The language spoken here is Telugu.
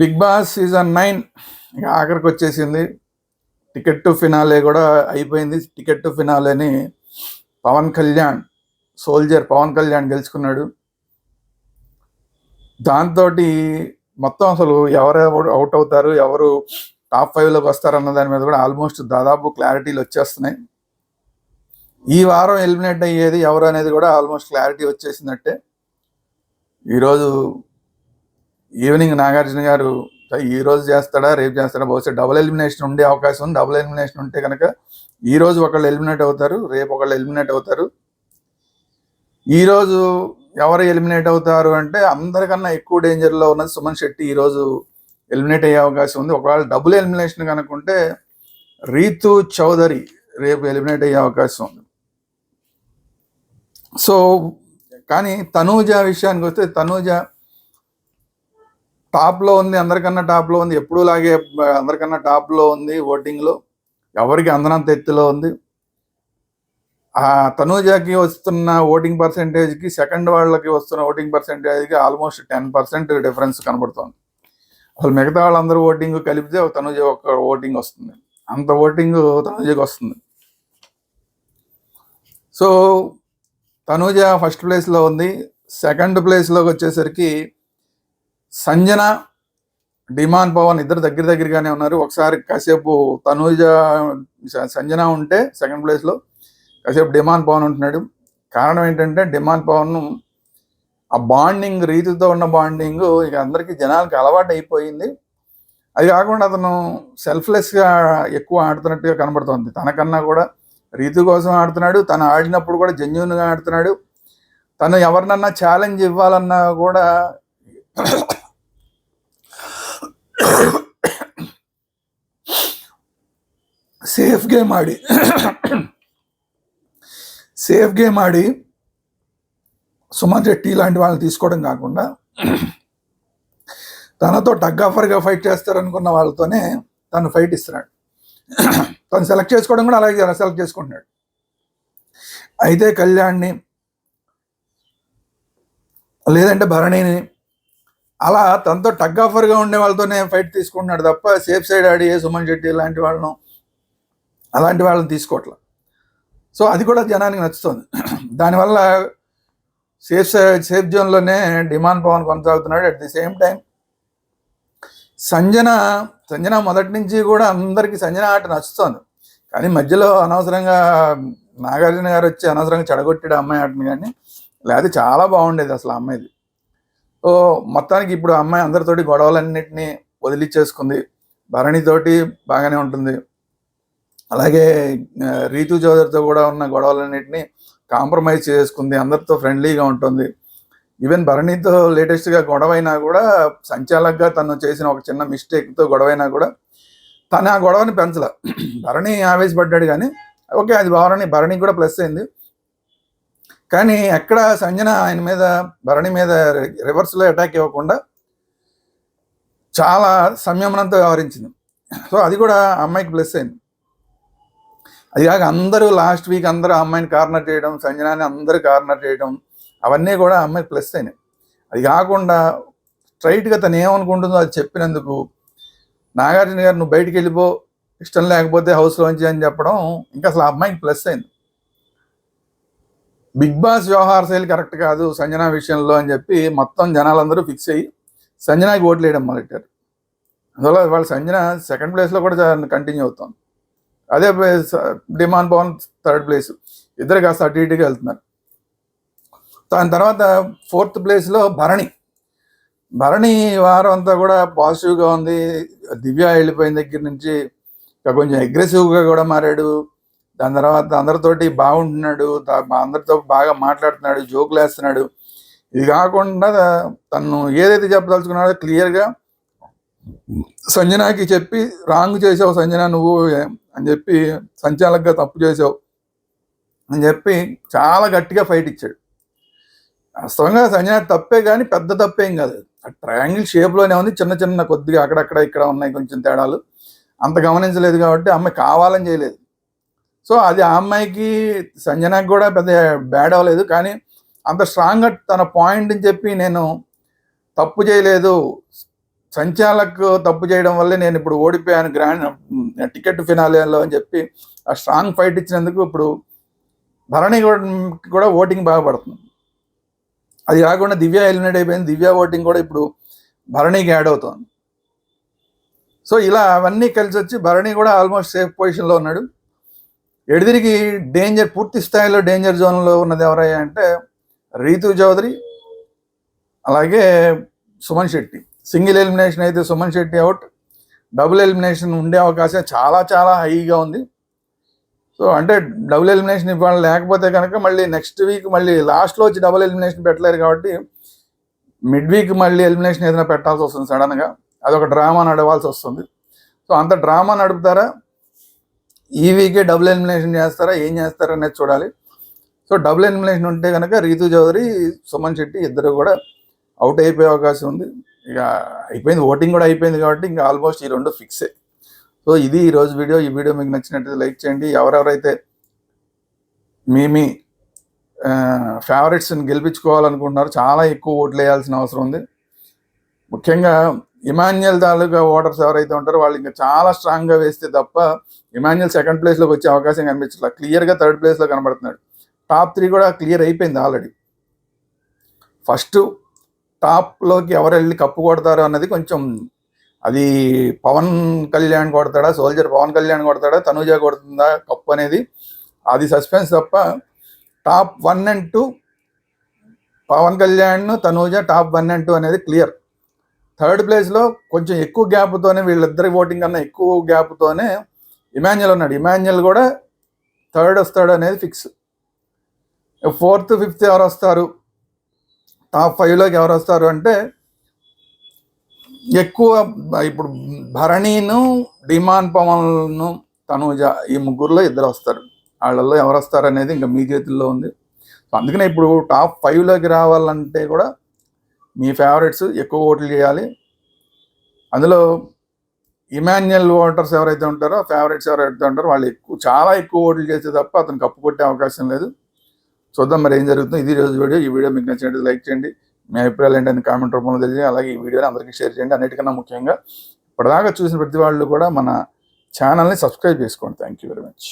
బిగ్ బాస్ సీజన్ నైన్ ఇక ఆఖరికి వచ్చేసింది. టికెట్ టు ఫినాలే కూడా అయిపోయింది. టికెట్ టు ఫినాలేని పవన్ కళ్యాణ్ సోల్జర్ పవన్ కళ్యాణ్ గెలుచుకున్నాడు. దాంతో మొత్తం అసలు ఎవరు అవుట్ అవుతారు ఎవరు టాప్ ఫైవ్లోకి వస్తారు అన్న దాని మీద కూడా ఆల్మోస్ట్ దాదాపు క్లారిటీలు వచ్చేస్తున్నాయి. ఈ వారం ఎలిమినేట్ అయ్యేది ఎవరు అనేది కూడా ఆల్మోస్ట్ క్లారిటీ వచ్చేసిందంటే ఈరోజు ఈవినింగ్ నాగార్జున గారు ఈ రోజు చేస్తాడా రేపు చేస్తాడా? బహుశా డబుల్ ఎలిమినేషన్ ఉండే అవకాశం ఉంది. డబుల్ ఎలిమినేషన్ ఉంటే కనుక ఈ రోజు ఒకళ్ళు ఎలిమినేట్ అవుతారు రేపు ఒకళ్ళు ఎలిమినేట్ అవుతారు. ఈరోజు ఎవరు ఎలిమినేట్ అవుతారు అంటే అందరికన్నా ఎక్కువ డేంజర్లో ఉన్నది సుమన్ శెట్టి ఈరోజు ఎలిమినేట్ అయ్యే అవకాశం ఉంది. ఒకవేళ డబుల్ ఎలిమినేషన్ కనుకుంటే రీతు చౌదరి రేపు ఎలిమినేట్ అయ్యే అవకాశం ఉంది. సో కానీ తనూజ విషయానికి వస్తే తనూజ టాప్లో ఉంది అందరికన్నా టాప్లో ఉంది ఎప్పుడూ లాగే అందరికన్నా టాప్లో ఉంది ఓటింగ్లో. ఎవరికి అందనంత ఎత్తులో ఉంది. ఆ తనూజాకి వస్తున్న ఓటింగ్ పర్సెంటేజ్కి సెకండ్ వాళ్ళకి వస్తున్న ఓటింగ్ పర్సెంటేజ్కి ఆల్మోస్ట్ టెన్ పర్సెంట్ డిఫరెన్స్ కనబడుతోంది. అసలు మిగతా వాళ్ళందరూ ఓటింగ్ కలిపితే తనూజ ఒక ఓటింగ్ వస్తుంది. అంత ఓటింగ్ తనూజకి వస్తుంది. సో తనూజ ఫస్ట్ ప్లేస్లో ఉంది. సెకండ్ ప్లేస్లోకి వచ్చేసరికి సంజన డిమాన్ పవన్ ఇద్దరు దగ్గర దగ్గరగానే ఉన్నారు. ఒకసారి కాసేపు తనూజ సంజన ఉంటే సెకండ్ ప్లేస్లో కాసేపు డిమాన్ పవన్ ఉంటున్నాడు. కారణం ఏంటంటే డిమాన్ పవన్ ఆ బాండింగ్ రీతితో ఉన్న బాండింగ్ ఇక అందరికీ జనాలకి అలవాటు అయిపోయింది. అది కాకుండా అతను సెల్ఫ్లెస్గా ఎక్కువ ఆడుతున్నట్టుగా కనబడుతోంది. తనకన్నా కూడా రీతి కోసం ఆడుతున్నాడు. తను ఆడినప్పుడు కూడా జెన్యున్గా ఆడుతున్నాడు. తను ఎవరినన్నా ఛాలెంజ్ ఇవ్వాలన్నా కూడా సేఫ్ గేమ్ ఆడి సేఫ్ గేమ్ ఆడి సుమన్ శెట్టి లాంటి వాళ్ళని తీసుకోవడం కాకుండా తనతో టగ్ ఆఫర్గా ఫైట్ చేస్తారనుకున్న వాళ్ళతోనే తను ఫైట్ ఇస్తున్నాడు. తను సెలెక్ట్ చేసుకోవడం కూడా అలాగే సెలెక్ట్ చేసుకుంటున్నాడు. అయితే కళ్యాణ్ని లేదంటే భరణిని అలా తనతో టగ్ ఆఫర్గా ఉండే వాళ్ళతోనే ఫైట్ తీసుకుంటున్నాడు తప్ప సేఫ్ సైడ్ ఆడి సుమన్ శెట్టి లాంటి వాళ్ళను అలాంటి వాళ్ళని తీసుకోవట్లా. సో అది కూడా జనానికి నచ్చుతుంది. దానివల్ల సేఫ్ సేఫ్ జోన్లోనే demand Pawan కొనసాగుతున్నాడు. At the same time Sanjana Sanjana మొదటి నుంచి కూడా అందరికీ సంజన ఆట నచ్చుతోంది. కానీ మధ్యలో అనవసరంగా నాగార్జున గారు వచ్చి అనవసరంగా చెడగొట్టాడు అమ్మాయి ఆటని కానీ లేకపోతే చాలా బాగుండేది అసలు అమ్మాయిది. సో మొత్తానికి ఇప్పుడు అమ్మాయి అందరితోటి గొడవలన్నింటినీ వదిలిచ్చేసుకుంది. భరణితోటి బాగానే ఉంటుంది. అలాగే రీతు చౌదరితో కూడా ఉన్న గొడవలన్నింటినీ కాంప్రమైజ్ చేసుకుంది. అందరితో ఫ్రెండ్లీగా ఉంటుంది. ఈవెన్ భరణితో లేటెస్ట్గా గొడవైనా కూడా సంచాలకుగా తను చేసిన ఒక చిన్న మిస్టేక్తో గొడవైనా కూడా తను ఆ గొడవని పెంచలే. భరణి ఆవేశపడ్డాడు కానీ ఓకే అది భరణి భరణి కూడా ప్లస్ అయింది. కానీ ఎక్కడ సంజన ఆయన మీద భరణి మీద రివర్స్లో అటాక్ ఇవ్వకుండా చాలా సంయమనంతో వ్యవహరించింది. సో అది కూడా ఆ అమ్మాయికి ప్లస్ అయింది. అది కాక అందరూ లాస్ట్ వీక్ అందరూ అమ్మాయిని కార్నర్ చేయడం సంజనాని అందరూ కార్నర్ చేయడం అవన్నీ కూడా అమ్మాయి ప్లస్ అయినాయి. అది కాకుండా స్ట్రైట్గా తను ఏమనుకుంటుందో అది చెప్పినందుకు నాగార్జున గారు నువ్వు బయటికి వెళ్ళిపో ఇష్టం లేకపోతే హౌస్లోంచి అని చెప్పడం ఇంకా అసలు ఆ అమ్మాయికి ప్లస్ అయింది. బిగ్ బాస్ వ్యవహార శైలి కరెక్ట్ కాదు సంజన విషయంలో అని చెప్పి మొత్తం జనాలందరూ ఫిక్స్ అయ్యి సంజనాకి ఓట్లు వేయడం మొదలెట్టారు. అందువల్ల వాళ్ళ సంజన సెకండ్ ప్లేస్లో కూడా కంటిన్యూ అవుతుంది. అదే place demon Pawan third place. ఇద్దరు కాస్త అటు ఇటుగా వెళ్తున్నారు. దాని తర్వాత ఫోర్త్ ప్లేస్లో భరణి. భరణి వారం అంతా కూడా పాజిటివ్గా ఉంది. దివ్య వెళ్ళిపోయిన దగ్గర నుంచి కొంచెం అగ్రెసివ్గా కూడా మారాడు. దాని తర్వాత అందరితోటి బాగుంటున్నాడు. అందరితో బాగా మాట్లాడుతున్నాడు జోకులు వేస్తున్నాడు. ఇది కాకుండా తను ఏదైతే చెప్పదలుచుకున్నాడో క్లియర్గా సంజనాకి చెప్పి రాంగ్ చేసావు సంజన నువ్వు అని చెప్పి సంచాలకుగా తప్పు చేసావు అని చెప్పి చాలా గట్టిగా ఫైట్ ఇచ్చాడు. వాస్తవంగా సంజయ్ తప్పే కానీ పెద్ద తప్పేం కాదు. ఆ ట్రయాంగిల్ షేప్లోనే ఉంది. చిన్న చిన్న కొద్దిగా అక్కడక్కడ ఇక్కడ ఉన్నాయి కొంచెం తేడాలు. అంత గమనించలేదు కాబట్టి అమ్మాయి కావాలని చేయలేదు. సో అది ఆ అమ్మాయికి సంజనాకి కూడా పెద్ద బ్యాడ్ అవ్వలేదు. కానీ అంత స్ట్రాంగ్గా తన పాయింట్ అని చెప్పి నేను తప్పు చేయలేదు. సంచాలక్ తప్పు చేయడం వల్లే నేను ఇప్పుడు ఓడిపోయాను గ్రాండ్ టికెట్ ఫినాలియాలో అని చెప్పి ఆ స్ట్రాంగ్ ఫైట్ ఇచ్చినందుకు ఇప్పుడు భరణి కూడా- కూడా ఓటింగ్ బాగా పడుతుంది. అది కాకుండా దివ్య ఎలిమినేట్ అయిపోయింది. దివ్య ఓటింగ్ కూడా ఇప్పుడు భరణికి యాడ్ అవుతుంది. సో ఇలా అవన్నీ కలిసి వచ్చి భరణి కూడా ఆల్మోస్ట్ సేఫ్ పొజిషన్లో ఉన్నాడు. ఎడిదిరిగి డేంజర్ పూర్తి స్థాయిలో డేంజర్ జోన్లో ఉన్నది ఎవరయ్యా అంటే రీతు చౌదరి అలాగే సుమన్ శెట్టి. సింగిల్ ఎలిమినేషన్ అయితే Suman Shetty out double elimination ఉండే అవకాశం చాలా చాలా హైగా ఉంది. సో అంటే డబుల్ ఎలిమినేషన్ ఇవాళ లేకపోతే కనుక మళ్ళీ నెక్స్ట్ వీక్ మళ్ళీ లాస్ట్లో వచ్చి డబుల్ ఎలిమినేషన్ పెట్టలేరు కాబట్టి మిడ్ వీక్ మళ్ళీ ఎలిమినేషన్ ఏదైనా పెట్టాల్సి వస్తుంది సడన్గా అదొక డ్రామా నడవాల్సి వస్తుంది. సో అంత డ్రామా నడుపుతారా? ఈ వీకే డబుల్ ఎలిమినేషన్ చేస్తారా? ఏం చేస్తారా అనేది చూడాలి. సో డబుల్ ఎలిమినేషన్ ఉంటే కనుక రీతు చౌదరి సుమన్ శెట్టి ఇద్దరు కూడా అవుట్ అయిపోయే అవకాశం ఉంది. ఇక అయిపోయింది ఓటింగ్ కూడా అయిపోయింది కాబట్టి ఇంకా ఆల్మోస్ట్ ఈ రెండు ఫిక్సే. సో ఇది ఈ రోజు వీడియో ఈ వీడియో మీకు నచ్చినట్టు లైక్ చేయండి. ఎవరెవరైతే మీ మీ ఫేవరెట్స్ని గెలిపించుకోవాలనుకుంటున్నారు చాలా ఎక్కువ ఓట్లు వేయాల్సిన అవసరం ఉంది. ముఖ్యంగా ఇమాన్యుయల్ తాలూకా ఓటర్స్ ఎవరైతే ఉంటారో వాళ్ళు ఇంకా చాలా స్ట్రాంగ్గా వేస్తే తప్ప ఇమాన్యుయల్ సెకండ్ ప్లేస్లోకి వచ్చే అవకాశం కనిపించట్లేదు క్లియర్గా థర్డ్ ప్లేస్లో కనబడుతున్నాడు. టాప్ త్రీ కూడా క్లియర్ అయిపోయింది ఆల్రెడీ. ఫస్ట్ టాప్లోకి ఎవరు వెళ్ళి కప్పు కొడతారు అన్నది కొంచెం అది పవన్ కళ్యాణ్ కొడతాడా సోల్జర్ పవన్ కళ్యాణ్ కొడతాడా తనుజ కొడుతుందా కప్పు అనేది అది సస్పెన్స్ తప్ప top one and two Pawan Kalyan Tanuja top one and two అనేది క్లియర్. థర్డ్ ప్లేస్లో కొంచెం ఎక్కువ గ్యాప్తోనే వీళ్ళిద్దరి ఓటింగ్ కన్నా ఎక్కువ గ్యాప్తోనే ఇమాన్యుల్ ఉన్నాడు. ఇమాన్యుల్ కూడా థర్డ్ వస్తాడు అనేది ఫిక్స్. ఫోర్త్ ఫిఫ్త్ ఎవరు వస్తారు? టాప్ ఫైవ్లోకి ఎవరు వస్తారు అంటే ఎక్కువ ఇప్పుడు భరణిను డిమాన్ పవన్ను తనుజ ఈ ముగ్గురులో ఇద్దరు వస్తారు. వాళ్ళల్లో ఎవరు వస్తారు అనేది ఇంకా మీ చేతుల్లో ఉంది. సో అందుకనే ఇప్పుడు టాప్ ఫైవ్లోకి రావాలంటే కూడా మీ ఫేవరెట్స్ ఎక్కువ ఓట్లు చేయాలి. అందులో ఇమాన్యుయల్ ఓటర్స్ ఎవరైతే ఉంటారో ఫేవరెట్స్ ఎవరైతే ఉంటారో వాళ్ళు ఎక్కువ చాలా ఎక్కువ ఓట్లు చేస్తే తప్ప అతను కప్పు కొట్టే అవకాశం లేదు. చూద్దాం మరి ఏం జరుగుతుందో. ఇది రోజు వీడియో. ఈ వీడియో మీకు నచ్చినట్టు లైక్ చేయండి. మీ అభిప్రాయాలు ఏంటని కామెంట్ రూపంలో తెలియజేయండి. అలాగే ఈ వీడియోని అందరికీ షేర్ చేయండి. అన్నిటికన్నా ముఖ్యంగా ఇప్పటిదాకా చూసిన ప్రతి వాళ్ళు కూడా మన ఛానల్ని సబ్స్క్రైబ్ చేసుకోండి. Thank you very much